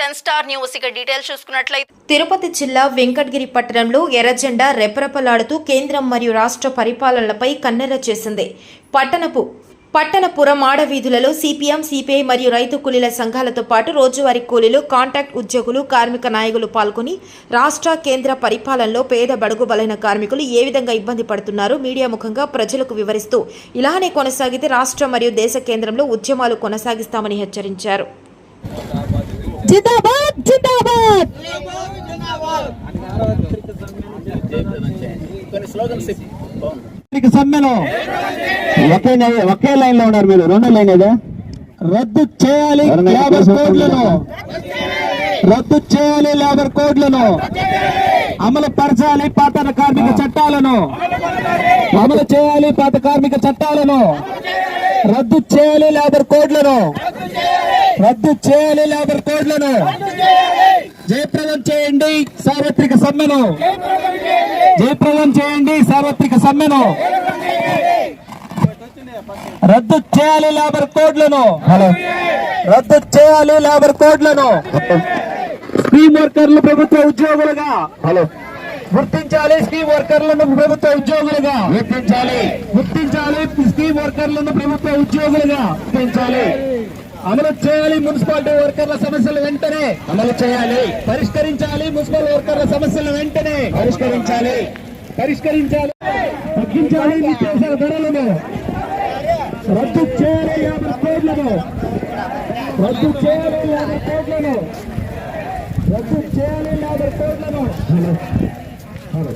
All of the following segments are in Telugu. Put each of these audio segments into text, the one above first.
Ten star news. ఇక డీటెయిల్స్ చూసుకున్నట్లయితే తిరుపతి జిల్లా వెంకటగిరి పట్టణంలో ఎర్రజెండా రెపరెపలాడుతూ కేంద్రం మరియు రాష్ట్ర పరిపాలనలపై కన్నెర చేసింది. పట్టణపు పట్టణపురం ఆడవీధులలో సిపిఎం సిపిఐ మరియు రైతు కూలీల సంఘాలతో పాటు రోజువారీ కూలీలు కాంట్రాక్ట్ ఉద్యోగులు కార్మిక నాయకులు పాల్గొని రాష్ట్ర కేంద్ర పరిపాలనలో పేద బడుగు బలైన కార్మికులు ఏ విధంగా ఇబ్బంది పడుతున్నారు మీడియా ముఖంగా ప్రజలకు వివరిస్తూ ఇలానే కొనసాగితే రాష్ట్ర మరియు దేశ కేంద్రంలో ఉద్యమాలు కొనసాగిస్తామని హెచ్చరించారు. జిందాబాద్ జిందాబాద్! సమ్మెలో ఒకే లై- ఒకే లైన్లో ఉన్నారు మీరు. రెండో లైన్ ఏదో? రద్దు చేయాలి లేబర్ కోడ్లను. రద్దు చేయాలి లేబర్ కోడ్లను. అమలు పరచాలి పాత కార్మిక చట్టాలను. అమలు చేయాలి పాత కార్మిక చట్టాలను. రద్దు చేయాలి లేబర్ కోడ్లను. రద్దు చేయాలి లేబర్ కోడ్లను. జయప్రదం చేయండి సార్వత్రిక సమ్మెను. జయప్రదం చేయండి సార్వత్రిక సమ్మెను. రద్దు చేయాలి లేబర్ కోడ్లను. హలో. రద్దు చేయాలి లేబర్ కోడ్లను. స్కీమ్ వర్కర్లు ప్రభుత్వ ఉద్యోగులుగా. హలో. గుర్తించాలి స్కీమ్ వర్కర్లను ప్రభుత్వ ఉద్యోగులుగా. గుర్తించాలి. గుర్తించాలి స్కీమ్ వర్కర్లను ప్రభుత్వ ఉద్యోగులుగా. గుర్తించాలి. అమలు చేయాలి మున్సిపాలిటీ వర్కర్ల సమస్యలు వెంటనే. అమలు చేయాలి. పరిష్కరించాలి మున్సిపల్ వర్కర్ల సమస్యలు వెంటనే. పరిష్కరించాలి. పరిష్కరించాలి. తగ్గించాలి నిత్యావసర ధరలను. రద్దు చేయాలి యాభై కోట్లను. రద్దు చేయాలి యాభై కోట్లను. రద్దు చేయాలి యాభై కోట్లను హలో హలో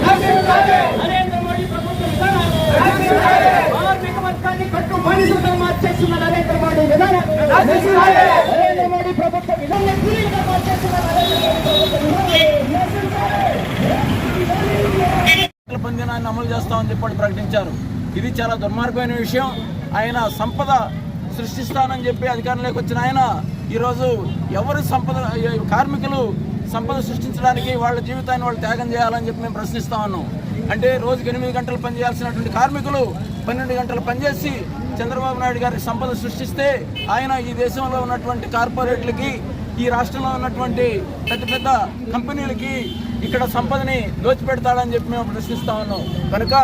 నరేంద్ర మోడీ ప్రభుత్వ విధానాలు కార్మిక వర్గాన్ని కట్టు బానిసగా మార్చేస్తున్న నరేంద్ర మోడీ విధానం నరేంద్ర మోడీ ప్రభుత్వ విధానం కూలీలుగా మార్చేస్తున్న నరేంద్ర మోడీ ప్రభుత్వ ఎన్నికల పందినాన్ని అమలు చేస్తామని చెప్పి వాళ్ళు ప్రకటించారు. ఇది చాలా దుర్మార్గమైన విషయం. ఆయన సంపద సృష్టిస్తానని చెప్పి అధికారంలోకి వచ్చిన ఆయన ఈరోజు ఎవరు సంపద కార్మికులు సంపద సృష్టించడానికి వాళ్ళ జీవితాన్ని వాళ్ళు త్యాగం చేయాలని చెప్పి మేము ప్రశ్నిస్తా ఉన్నాం. అంటే రోజుకి ఎనిమిది గంటలు పనిచేయాల్సినటువంటి కార్మికులు పన్నెండు గంటలు పనిచేసి చంద్రబాబు నాయుడు గారి సంపద సృష్టిస్తే ఆయన ఈ దేశంలో ఉన్నటువంటి కార్పొరేట్లకి ఈ రాష్ట్రంలో ఉన్నటువంటి పెద్ద పెద్ద కంపెనీలకి ఇక్కడ సంపదని దోచిపెడతాడని చెప్పి మేము ప్రశ్నిస్తా ఉన్నాం. కనుక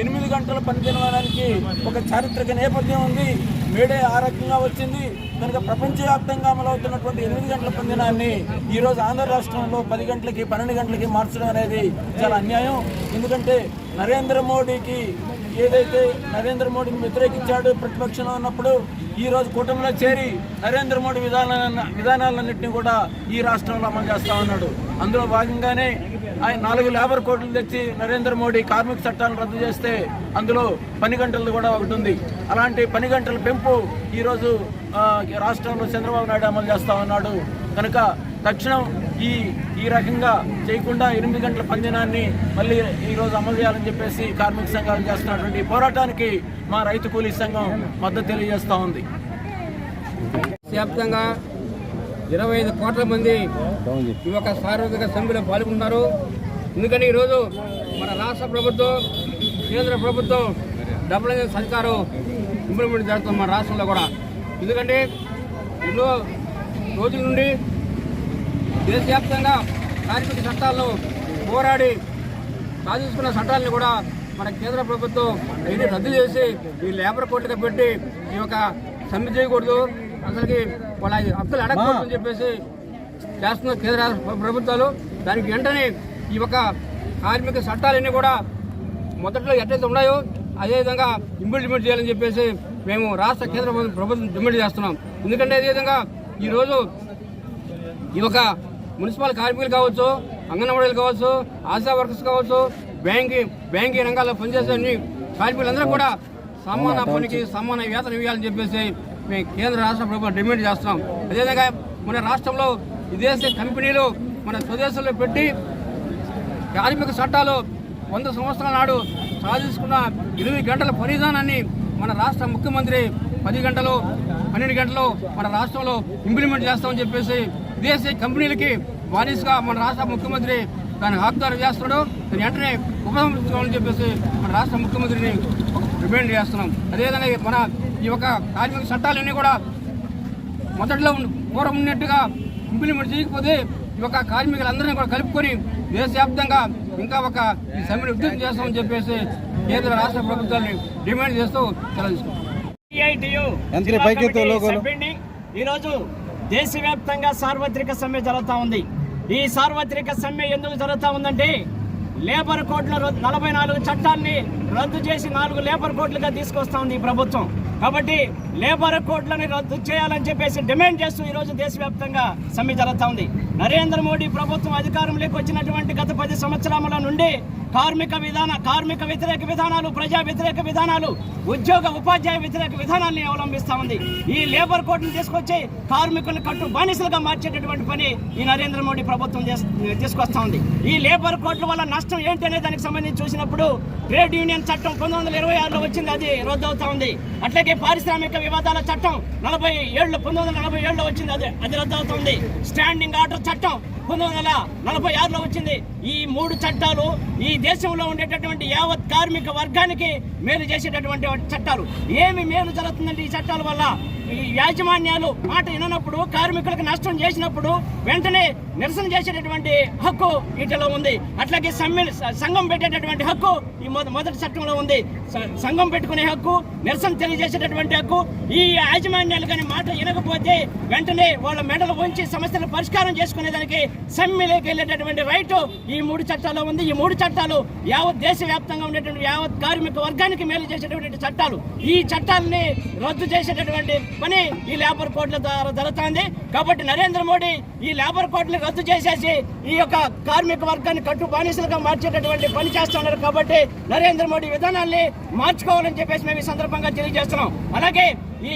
ఎనిమిది గంటల పనిదినడానికి ఒక చారిత్రక నేపథ్యం ఉంది. మేడే ఆ రకంగా వచ్చింది. కనుక ప్రపంచవ్యాప్తంగా అమలవుతున్నటువంటి ఎనిమిది గంటల పందినాన్ని ఈరోజు ఆంధ్ర రాష్ట్రంలో పది గంటలకి పన్నెండు గంటలకి మార్చడం అనేది చాలా అన్యాయం. ఎందుకంటే నరేంద్ర మోడీకి ఏదైతే నరేంద్ర మోడీని వ్యతిరేకించాడు ప్రతిపక్షంలో ఉన్నప్పుడు ఈ రోజు కూటమిలో చేరి నరేంద్ర మోడీ విధానాల విధానాలన్నింటినీ కూడా ఈ రాష్ట్రంలో అమలు చేస్తా ఉన్నాడు. అందులో భాగంగానే ఆయన నాలుగు లేబర్ కోట్లు తెచ్చి నరేంద్ర మోడీ కార్మిక చట్టాలను రద్దు చేస్తే అందులో పని గంటలు కూడా ఒకటి ఉంది. అలాంటి పని గంటల పెంపు ఈరోజు రాష్ట్రంలో చంద్రబాబు నాయుడు అమలు చేస్తా ఉన్నాడు. కనుక తక్షణం ఈ ఈ రకంగా చేయకుండా ఎనిమిది గంటల పంజనాన్ని మళ్ళీ ఈరోజు అమలు చేయాలని చెప్పేసి కార్మిక సంఘాలు చేస్తున్నటువంటి పోరాటానికి మా రైతు కూలీ సంఘం మద్దతు తెలియజేస్తూ ఉంది. వ్యాప్తంగా ఇరవై ఐదు కోట్ల మంది ఈ యొక్క సార్వత్రిక సమ్మెలో పాల్గొన్నారు ఎందుకని ఈరోజు మన రాష్ట్ర ప్రభుత్వం కేంద్ర ప్రభుత్వం డబ్బుల సర్కారు ఇంప్లిమెంట్ చేస్తుంది మన రాష్ట్రంలో కూడా. ఎందుకంటే ఎన్నో రోజుల నుండి దేశవ్యాప్తంగా కార్మిక చట్టాలను పోరాడి సాధించుకున్న చట్టాలను కూడా మన కేంద్ర ప్రభుత్వం ఇది రద్దు చేసి ఈ లేబర్ కోర్టుగా పెట్టి ఈ యొక్క సమ్మె చేయకూడదు. అసలుకి వాళ్ళ హక్కులు అడగకూడదు అని చెప్పేసి చేస్తున్న కేంద్ర ప్రభుత్వాలు. దానికి వెంటనే ఈ యొక్క కార్మిక చట్టాలన్నీ కూడా మొదట్లో ఎట్లయితే ఉన్నాయో అదేవిధంగా ఇంప్లిమెంట్ చేయాలని చెప్పేసి మేము రాష్ట్ర కేంద్ర ప్రభుత్వం డిమాండ్ చేస్తున్నాం. ఎందుకంటే అదేవిధంగా ఈరోజు ఈ యొక్క మున్సిపల్ కార్మికులు కావచ్చు అంగన్వాడీలు కావచ్చు ఆశా వర్కర్స్ కావచ్చు బ్యాంకింగ్ బ్యాంకింగ్ రంగాల్లో పనిచేసే కార్మికులందరూ కూడా సమాన పనికి సమాన వేతనం ఇవ్వాలని చెప్పేసి మేము కేంద్ర రాష్ట్ర ప్రభుత్వం డిమాండ్ చేస్తున్నాం అదేవిధంగా మన రాష్ట్రంలో విదేశీ కంపెనీలు మన స్వదేశంలో పెట్టి కార్మిక చట్టాలు వంద సంవత్సరాల నాడు సాధించుకున్న ఎనిమిది గంటల పనిదానాన్ని మన రాష్ట్ర ముఖ్యమంత్రి పది గంటలు పన్నెండు గంటలు మన రాష్ట్రంలో ఇంప్లిమెంట్ చేస్తామని చెప్పేసి విదేశీ కంపెనీలకి బానిసగా మన రాష్ట్ర ముఖ్యమంత్రి దాన్ని వాగ్దానం చేస్తున్నాడు. దాన్ని వెంటనే ఉపసంహరించుకోవాలని చెప్పేసి మన రాష్ట్ర ముఖ్యమంత్రిని డిమాండ్ చేస్తున్నాం. అదేవిధంగా మన ఈ యొక్క కార్మిక చట్టాలన్నీ కూడా మొదట్లో పూర్వం ఉన్నట్టుగా ఇంప్లిమెంట్ చేయకపోతే ఈ యొక్క కార్మికులందరినీ కూడా కలుపుకొని దేశవ్యాప్తంగా ఇంకా ఒక ఈ సమ్మెను ఉద్ధృతం చేస్తామని చెప్పేసి కేంద్ర రాష్ట్ర ప్రభుత్వాన్ని డిమాండ్ చేస్తూ సెలవు సిఐటియు దేశవ్యాప్తంగా సార్వత్రిక సమ్మె జరుగుతూ ఉంది. ఈ సార్వత్రిక సమ్మె ఎందుకు జరుగుతూ ఉందంటే లేబర్ కోడ్ల నలభై నాలుగు చట్టాన్ని రద్దు చేసి నాలుగు లేబర్ కోడ్లుగా తీసుకొస్తా ఉంది ఈ ప్రభుత్వం. కాబట్టి లేబర్ కోడ్లని రద్దు చేయాలని చెప్పేసి డిమాండ్ చేస్తూ ఈరోజు దేశవ్యాప్తంగా సమ్మె జరుగుతూ ఉంది. నరేంద్ర మోడీ ప్రభుత్వం అధికారంలోకి వచ్చినటువంటి గత పది సంవత్సరాల నుండి కార్మిక విధాన కార్మిక వ్యతిరేక విధానాలు ప్రజా వ్యతిరేక విధానాలు ఉద్యోగ ఉపాధ్యాయ వ్యతిరేక విధానాన్ని అవలంబిస్తూ ఉంది. ఈ లేబర్ కోడ్ని తీసుకొచ్చి కార్మికులను కట్టు బానిసలుగా మార్చేటటువంటి పని ఈ నరేంద్ర మోడీ ప్రభుత్వం చేస్- తీసుకొస్తా ఉంది. ఈ లేబర్ కోడ్ల వల్ల నష్టం ఏంటి అనే దానికి సంబంధించి చూసినప్పుడు ట్రేడ్ యూనియన్ చట్టం పంతొమ్మిది వందల ఇరవై ఆరులో వచ్చింది అది రద్దు అవుతా ఉంది. అట్లాగే పారిశ్రామిక వివాదాల చట్టం నలభై ఏళ్ళు పంతొమ్మిది వందల నలభై ఏడులో వచ్చింది అది అది రద్దు అవుతుంది స్టాండింగ్ ఆర్డర్ చట్టం పంతొమ్మిది వందల నలభై ఆరులో వచ్చింది. ఈ మూడు చట్టాలు ఈ దేశంలో ఉండేటటువంటి యావత్ కార్మిక వర్గానికి మేలు చేసేటటువంటి చట్టాలు. ఏమి మేలు జరుగుతుందండి ఈ చట్టాల వల్ల? ఈ యాజమాన్యాలు మాట విననప్పుడు కార్మికులకు నష్టం చేసినప్పుడు వెంటనే నిరసన చేసేటటువంటి హక్కు వీటిలో ఉంది. అట్లాగే సమ్మె సంఘం పెట్టేటటువంటి హక్కు ఈ మొదటి చట్టంలో ఉంది. సంఘం పెట్టుకునే హక్కు నిరసన తెలియజేసేటటువంటి హక్కు ఈ యాజమాన్యాలు కానీ మాట వినకపోతే వెంటనే వాళ్ళ మెడలు ఉంచి సమస్యలు పరిష్కారం చేసుకునేదానికి సమ్మెలోకి వెళ్ళేటటువంటి రైటు ఈ మూడు చట్టాల్లో ఉంది. ఈ మూడు చట్టాలు యావత్ దేశవ్యాప్తంగా ఉండేటువంటి యావత్ కార్మిక వర్గానికి మేలు చేసేటటువంటి చట్టాలు. ఈ చట్టాలని రద్దు చేసేటటువంటి పని ఈ లేబర్ కోడ్ల ద్వారా జరుగుతుంది. కాబట్టి నరేంద్ర మోడీ ఈ లేబర్ కోడ్ని రద్దు చేసేసి ఈ యొక్క కార్మిక వర్గాన్ని కట్టు బానిసలుగా మార్చేటటువంటి పని చేస్తున్నారు. కాబట్టి నరేంద్ర మోడీ విధానాన్ని మార్చుకోవాలని చెప్పేసి మేము ఈ సందర్భంగా తెలియజేస్తున్నాం. అలాగే ఈ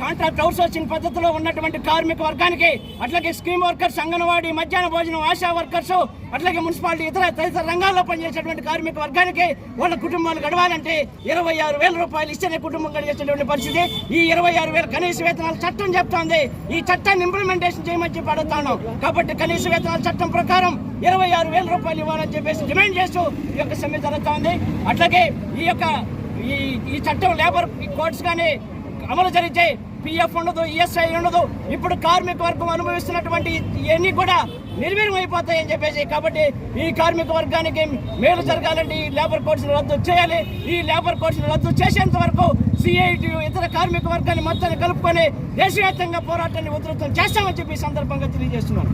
కాంట్రాక్ట్ అవుట్ సోర్సింగ్ పద్ధతిలో ఉన్నటువంటి కార్మిక వర్గానికి అట్లాగే స్కీమ్ వర్కర్స్ అంగన్వాడీ మధ్యాహ్న భోజనం ఆశా వర్కర్స్ అట్లాగే మున్సిపాలిటీ ఇతర తదితర రంగాల్లో పనిచేసేటువంటి కార్మిక వర్గానికి వాళ్ళ కుటుంబాలు గడవాలంటే ఇరవై ఆరు వేల రూపాయలు ఇస్తేనే కుటుంబం గడిచేటువంటి పరిస్థితి. ఈ ఇరవై ఆరు వేల కనీస వేతనాల చట్టం చెప్తోంది. ఈ చట్టాన్ని ఇంప్లిమెంటేషన్ చేయమని చెప్పి అడుగుతాను. కాబట్టి కనీస వేతనాల చట్టం ప్రకారం ఇరవై ఆరు వేల రూపాయలు ఇవ్వాలని చెప్పేసి డిమాండ్ చేస్తూ ఈ యొక్క సమ్మె జరుగుతోంది. అట్లాగే ఈ యొక్క ఈ ఈ చట్టం లేబర్ కోడ్స్ కానీ అమలు జరిగితే పిఎఫ్ ఉండదు ఈఎస్ఐ ఉండదు. ఇప్పుడు కార్మిక వర్గం అనుభవిస్తున్నటువంటి ఇవన్నీ కూడా నిర్వీర్యం అయిపోతాయని చెప్పేసి కాబట్టి ఈ కార్మిక వర్గానికి మేలు జరగాలంటే ఈ లేబర్ కోడ్స్ రద్దు చేయాలి. ఈ లేబర్ కోడ్స్ రద్దు చేసేంత వరకు సిఐటి ఇతర కార్మిక వర్గాన్ని మొత్తాన్ని కలుపుకొని దేశవ్యాప్తంగా పోరాటాన్ని ఉధృతం చేస్తామని చెప్పి ఈ సందర్భంగా తెలియజేస్తున్నాను.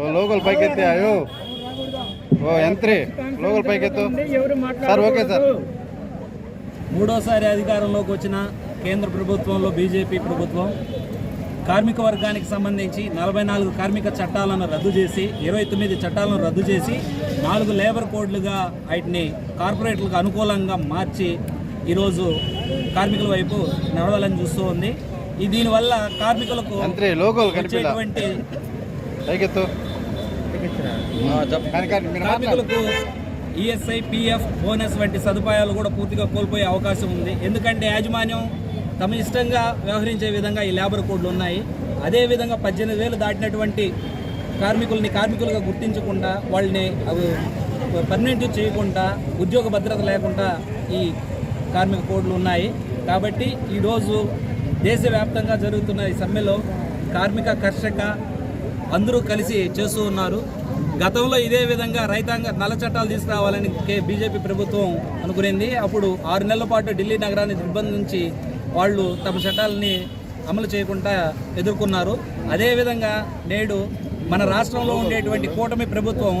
ఓ లోగోలు పైకెత్తే అయ్యో. ఓ యంత్రి లోగోలు పైకెత్తు. Sir okay sir. మూడోసారి అధికారంలోకి వచ్చిన కేంద్ర ప్రభుత్వంలో బీజేపీ ప్రభుత్వం కార్మిక వర్గానికి సంబంధించి నలభై నాలుగు కార్మిక చట్టాలను రద్దు చేసి ఇరవై తొమ్మిది చట్టాలను రద్దు చేసి నాలుగు లేబర్ కోడ్లుగా వాటిని కార్పొరేట్లకు అనుకూలంగా మార్చి ఈరోజు కార్మికుల వైపు నడవాలని చూస్తూ ఉంది. ఈ దీనివల్ల కార్మికులకు వచ్చేటువంటి. కార్మికులకు ఈఎస్ఐ పిఎఫ్ బోనస్ వంటి సదుపాయాలు కూడా పూర్తిగా కోల్పోయే అవకాశం ఉంది. ఎందుకంటే యాజమాన్యం తమ ఇష్టంగా వ్యవహరించే విధంగా ఈ లేబర్ కోడ్లు ఉన్నాయి. అదేవిధంగా పద్దెనిమిది వేలు దాటినటువంటి కార్మికుల్ని కార్మికులుగా గుర్తించకుండా వాళ్ళని అవి పర్మనెంట్ చేయకుండా ఉద్యోగ భద్రత లేకుండా ఈ కార్మిక కోడ్లు ఉన్నాయి. కాబట్టి ఈరోజు దేశవ్యాప్తంగా జరుగుతున్న ఈ సమ్మెలో కార్మిక కర్షక అందరూ కలిసి చేస్తూ ఉన్నారు. గతంలో ఇదే విధంగా రైతాంగ నల్ల చట్టాలు తీసుకురావాలని కే- బీజేపీ ప్రభుత్వం అనుకునింది. అప్పుడు ఆరు నెలల పాటు ఢిల్లీ నగరాన్ని నిర్బంధించి వాళ్ళు తమ చట్టాలని అమలు చేయకుండా ఎదుర్కొన్నారు. అదేవిధంగా నేడు మన రాష్ట్రంలో ఉండేటువంటి కూటమి ప్రభుత్వం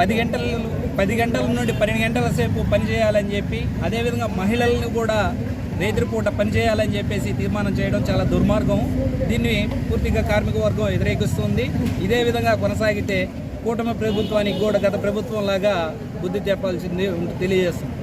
పది గంటలు పది గంటల నుండి పన్నెండు గంటల సేపు పనిచేయాలని చెప్పి అదేవిధంగా మహిళలను కూడా రేతిరిపూట పనిచేయాలని చెప్పేసి తీర్మానం చేయడం చాలా దుర్మార్గం. దీన్ని పూర్తిగా కార్మిక వర్గం వ్యతిరేకిస్తుంది. ఇదే విధంగా కొనసాగితే కూటమి ప్రభుత్వానికి కూడా గత ప్రభుత్వం లాగా బుద్ధి చెప్పాల్సింది తెలియజేస్తుంది.